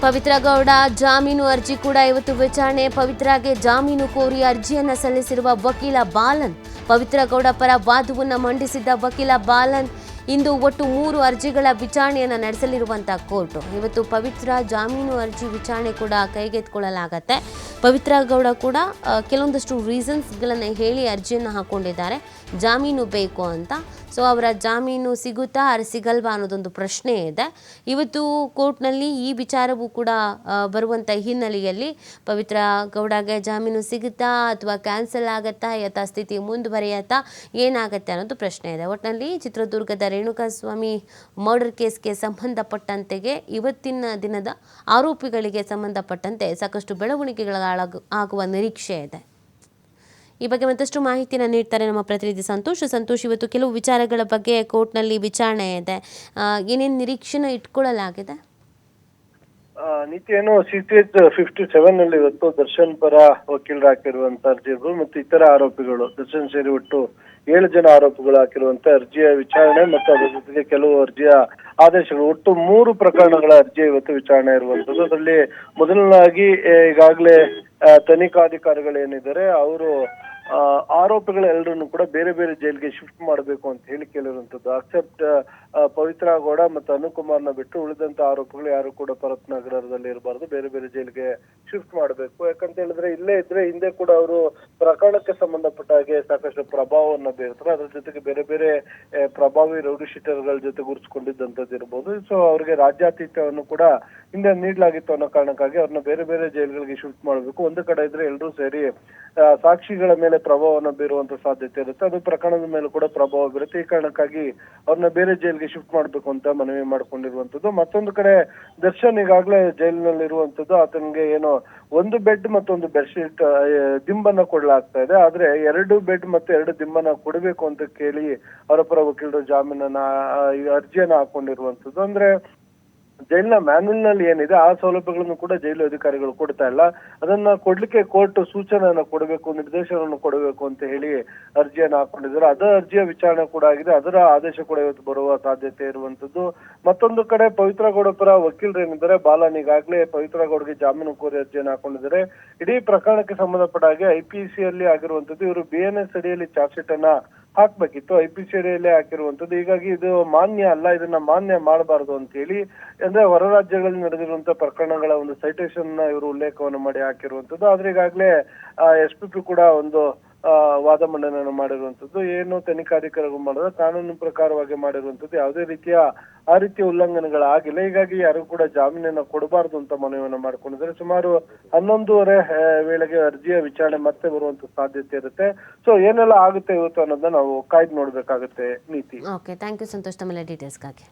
ಪವಿತ್ರ ಗೌಡ, ಜಾಮೀನು ಅರ್ಜಿ ಕೂಡ ಇವತ್ತು ವಿಚಾರಣೆ. ಪವಿತ್ರಾಗೆ ಜಾಮೀನು ಕೋರಿ ಅರ್ಜಿಯನ್ನ ಸಲ್ಲಿಸಿರುವ ವಕೀಲ ಬಾಲನ್. ಪವಿತ್ರ ಗೌಡ ಪರ ವಾದವನ್ನು ಮಂಡಿಸಿದ್ದ ವಕೀಲ ಬಾಲನ್ ಇಂದು ಒಟ್ಟು ಮೂರು ಅರ್ಜಿಗಳ ವಿಚಾರಣೆಯನ್ನು ನಡೆಸಲಿರುವಂತಹ ಕೋರ್ಟ್. ಇವತ್ತು ಪವಿತ್ರ ಜಾಮೀನು ಅರ್ಜಿ ವಿಚಾರಣೆ ಕೂಡ ಕೈಗೆತ್ಕೊಳ್ಳಲಾಗತ್ತೆ ಪವಿತ್ರ ಗೌಡ ಕೂಡ ಕೆಲವೊಂದಷ್ಟು ರೀಸನ್ಸ್ಗಳನ್ನು ಹೇಳಿ ಅರ್ಜಿಯನ್ನು ಹಾಕೊಂಡಿದ್ದಾರೆ. ಜಾಮೀನು ಬೇಕು ಅಂತ. ಸೊ ಅವರ ಜಾಮೀನು ಸಿಗುತ್ತಾ ಅರೆ ಸಿಗಲ್ವಾ ಅನ್ನೋದೊಂದು ಪ್ರಶ್ನೆ ಇದೆ. ಇವತ್ತು ಕೋರ್ಟ್ನಲ್ಲಿ ಈ ವಿಚಾರವೂ ಕೂಡ ಬರುವಂಥ ಹಿನ್ನೆಲೆಯಲ್ಲಿ ಪವಿತ್ರ ಗೌಡಗೆ ಜಾಮೀನು ಸಿಗುತ್ತಾ ಅಥವಾ ಕ್ಯಾನ್ಸಲ್ ಆಗುತ್ತಾ ಯಥಾ ಸ್ಥಿತಿ ಮುಂದುವರಿಯತ್ತಾ, ಏನಾಗುತ್ತೆ ಅನ್ನೋದು ಪ್ರಶ್ನೆ ಇದೆ. ಒಟ್ಟಿನಲ್ಲಿ ಚಿತ್ರದುರ್ಗದ ರೇಣುಕಾಸ್ವಾಮಿ ಮರ್ಡರ್ ಕೇಸ್ಗೆ ಸಂಬಂಧಪಟ್ಟಂತೆಗೆ ಇವತ್ತಿನ ದಿನದ ಆರೋಪಿಗಳಿಗೆ ಸಂಬಂಧಪಟ್ಟಂತೆ ಸಾಕಷ್ಟು ಆಗುವ ನಿರೀಕ್ಷೆ ಇದೆ. ಈ ಬಗ್ಗೆ ಮತ್ತಷ್ಟು ಮಾಹಿತಿಯನ್ನು ನೀಡ್ತಾರೆ ನಮ್ಮ ಪ್ರತಿನಿಧಿ ಸಂತೋಷ್. ಸಂತೋಷ್ ಇವತ್ತು ಕೆಲವು ವಿಚಾರಗಳ ಬಗ್ಗೆ ಕೋರ್ಟ್ನಲ್ಲಿ ವಿಚಾರಣೆ ಇದೆ. ಏನೇನು ನಿರೀಕ್ಷೆನ ಇಟ್ಕೊಳ್ಳಲಾಗಿದೆ? ಆ, ನೀತಿ ಏನು C T H fifty seven ಅಲ್ಲಿ ಇವತ್ತು ದರ್ಶನ್ ಪರ ವಕೀಲರು ಹಾಕಿರುವಂತ ಅರ್ಜಿಗಳು ಮತ್ತು ಇತರ ಆರೋಪಿಗಳು ದರ್ಶನ್ ಸೇರಿ ಒಟ್ಟು ಏಳು ಜನ ಆರೋಪಿಗಳು ಹಾಕಿರುವಂತ ಅರ್ಜಿಯ ವಿಚಾರಣೆ ಮತ್ತು ಅದರ ಜೊತೆಗೆ ಕೆಲವು ಅರ್ಜಿಯ ಆದೇಶಗಳು. ಒಟ್ಟು ಮೂರು ಪ್ರಕರಣಗಳ ಅರ್ಜಿ ಇವತ್ತು ವಿಚಾರಣೆ ಇರುವಂತದ್ದು ಅದರಲ್ಲಿ ಮೊದಲನೇದಾಗಿ ಆ, ಈಗಾಗಲೇ ಆ, ತನಿಖಾಧಿಕಾರಿಗಳು ಏನಿದ್ದಾರೆ ಅವರು ಆರೋಪಿಗಳೆಲ್ಲರನ್ನು ಕೂಡ ಬೇರೆ ಬೇರೆ ಜೈಲ್ಗೆ ಶಿಫ್ಟ್ ಮಾಡಬೇಕು ಅಂತ ಹೇಳಿ ಕೇಳಿರುವಂತದ್ದು ಅಕ್ಸೆಪ್ಟ್ ಪವಿತ್ರ ಗೌಡ ಮತ್ತು ಅನುಕುಮಾರ್ನ ಬಿಟ್ಟು ಉಳಿದಂತ ಆರೋಪಿಗಳು ಯಾರು ಕೂಡ ಪರತ್ ನಗರದಲ್ಲಿ ಇರಬಾರ್ದು. ಬೇರೆ ಬೇರೆ ಜೈಲ್ಗೆ ಶಿಫ್ಟ್ ಮಾಡಬೇಕು. ಯಾಕಂತ ಹೇಳಿದ್ರೆ ಇಲ್ಲೇ ಇದ್ರೆ ಹಿಂದೆ ಕೂಡ ಅವರು ಪ್ರಕರಣಕ್ಕೆ ಸಂಬಂಧಪಟ್ಟ ಹಾಗೆ ಸಾಕಷ್ಟು ಪ್ರಭಾವವನ್ನು ಬೀರ್ತಾರೆ. ಅದ್ರ ಜೊತೆಗೆ ಬೇರೆ ಬೇರೆ ಪ್ರಭಾವಿ ರೌಡಿ ಶೀಟರ್ಗಳ ಜೊತೆ ಗುರುತಿಸಿಕೊಂಡಿದ್ದಂಥದ್ದು ಇರ್ಬೋದು. ಸೊ ಅವರಿಗೆ ರಾಜ್ಯಾತೀತವನ್ನು ಕೂಡ ಹಿಂದೆ ನೀಡಲಾಗಿತ್ತು ಅನ್ನೋ ಕಾರಣಕ್ಕಾಗಿ ಅವ್ರನ್ನ ಬೇರೆ ಬೇರೆ ಜೈಲ್ಗಳಿಗೆ ಶಿಫ್ಟ್ ಮಾಡಬೇಕು. ಒಂದು ಕಡೆ ಇದ್ರೆ ಎಲ್ಲರೂ ಸೇರಿ ಸಾಕ್ಷಿಗಳ ಮೇಲೆ ಪ್ರಭಾವವನ್ನು ಬೀರುವಂತ ಸಾಧ್ಯತೆ ಇರುತ್ತೆ. ಅದು ಪ್ರಕರಣದ ಮೇಲೆ ಕೂಡ ಪ್ರಭಾವ ಬೀರುತ್ತೆ. ಈ ಕಾರಣಕ್ಕಾಗಿ ಅವ್ರನ್ನ ಬೇರೆ ಜೈಲ್ಗೆ ಶಿಫ್ಟ್ ಮಾಡಬೇಕು ಅಂತ ಮನವಿ ಮಾಡ್ಕೊಂಡಿರುವಂತದ್ದು. ಮತ್ತೊಂದು ಕಡೆ ದರ್ಶನ್ ಈಗಾಗಲೇ ಜೈಲಿನಲ್ಲಿ ಇರುವಂತದ್ದು ಆತನಿಗೆ ಏನೋ ಒಂದು ಬೆಡ್ ಮತ್ತೊಂದು ಬೆಡ್ಶೀಟ್ ದಿಂಬನ್ನ ಕೊಡಲಾಗ್ತಾ ಇದೆ. ಆದ್ರೆ ಎರಡು ಬೆಡ್ ಮತ್ತೆ ಎರಡು ದಿಂಬನ್ನ ಕೊಡಬೇಕು ಅಂತ ಕೇಳಿ ಅವರ ಪರ ವಕೀಲರು ಜಾಮೀನನ್ನ ಅರ್ಜಿಯನ್ನ ಹಾಕೊಂಡಿರುವಂತದ್ದು. ಅಂದ್ರೆ ಜೈಲಿನ ಮ್ಯಾನ್ಯಲ್ನಲ್ಲಿ ಏನಿದೆ, ಆ ಸೌಲಭ್ಯಗಳನ್ನು ಕೂಡ ಜೈಲು ಅಧಿಕಾರಿಗಳು ಕೊಡ್ತಾ ಇಲ್ಲ. ಅದನ್ನ ಕೊಡ್ಲಿಕ್ಕೆ ಕೋರ್ಟ್ ಸೂಚನೆಯನ್ನು ಕೊಡಬೇಕು, ನಿರ್ದೇಶನವನ್ನು ಕೊಡಬೇಕು ಅಂತ ಹೇಳಿ ಅರ್ಜಿಯನ್ನು ಹಾಕೊಂಡಿದ್ದಾರೆ. ಅದರ ಅರ್ಜಿಯ ವಿಚಾರಣೆ ಕೂಡ ಆಗಿದೆ. ಅದರ ಆದೇಶ ಕೂಡ ಇವತ್ತು ಬರುವ ಸಾಧ್ಯತೆ ಇರುವಂತದ್ದು. ಮತ್ತೊಂದು ಕಡೆ ಪವಿತ್ರ ಗೌಡ ಪರ ವಕೀಲರು ಏನಿದ್ದಾರೆ ಬಾಲನ್ ಈಗಾಗಲೇ ಪವಿತ್ರ ಗೌಡ್ಗೆ ಜಾಮೀನು ಕೋರಿ ಅರ್ಜಿಯನ್ನು ಹಾಕೊಂಡಿದ್ದಾರೆ. ಇಡೀ ಪ್ರಕರಣಕ್ಕೆ ಸಂಬಂಧಪಟ್ಟ ಹಾಗೆ ಐಪಿಸಿಯಲ್ಲಿ ಆಗಿರುವಂತದ್ದು, ಇವರು ಬಿಎನ್ಎಸ್ ಎನ್ ಎಸ್ ಅಡಿಯಲ್ಲಿ ಚಾರ್ಜ್ ಶೀಟ್ ಅನ್ನ ಹಾಕ್ಬೇಕಿತ್ತು, ಐ ಪಿ ಸಿ ಅಡಿಯಲ್ಲೇ ಹಾಕಿರುವಂತದ್ದು ಹೀಗಾಗಿ ಇದು ಮಾನ್ಯ ಅಲ್ಲ, ಇದನ್ನ ಮಾನ್ಯ ಮಾಡಬಾರದು ಅಂತ ಹೇಳಿ, ಅಂದ್ರೆ ಹೊರ ರಾಜ್ಯಗಳಲ್ಲಿ ನಡೆದಿರುವಂತಹ ಪ್ರಕರಣಗಳ ಒಂದು ಸೈಟೇಷನ್ ಇವರು ಉಲ್ಲೇಖವನ್ನು ಮಾಡಿ ಹಾಕಿರುವಂತದ್ದು ಆದ್ರೆ ಈಗಾಗಲೇ ಎಸ್ ಪಿ ಪಿ ಕೂಡ ಒಂದು ವಾದ ಮಂಡನೆಯನ್ನು ಮಾಡಿರುವಂತದ್ದು ಏನು ತನಿಖಾಧಿಕಾರಿಗಳು ಮಾಡಿದ್ರೆ ಕಾನೂನು ಪ್ರಕಾರವಾಗಿ ಮಾಡಿರುವಂತದ್ದು ಯಾವುದೇ ರೀತಿಯ ಆ ರೀತಿಯ ಉಲ್ಲಂಘನೆಗಳಾಗಿಲ್ಲ. ಹೀಗಾಗಿ ಯಾರು ಕೂಡ ಜಾಮೀನನ್ನ ಕೊಡಬಾರದು ಅಂತ ಮನವಿಯನ್ನ ಮಾಡ್ಕೊಂಡಿದ್ದಾರೆ. ಸುಮಾರು ಹನ್ನೊಂದೂವರೆ ವೇಳೆಗೆ ಅರ್ಜಿಯ ವಿಚಾರಣೆ ಮತ್ತೆ ಬರುವಂತ ಸಾಧ್ಯತೆ ಇರುತ್ತೆ. ಸೊ ಏನೆಲ್ಲ ಆಗುತ್ತೆ ಇವತ್ತು ಅನ್ನೋದನ್ನ ನಾವು ಕಾಯ್ದು ನೋಡ್ಬೇಕಾಗುತ್ತೆ Neethi. Okay thank you Santhosh. ತಮ್ಮೆಲ್ಲ ಡೀಟೇಲ್ಸ್ಗಾಗಿ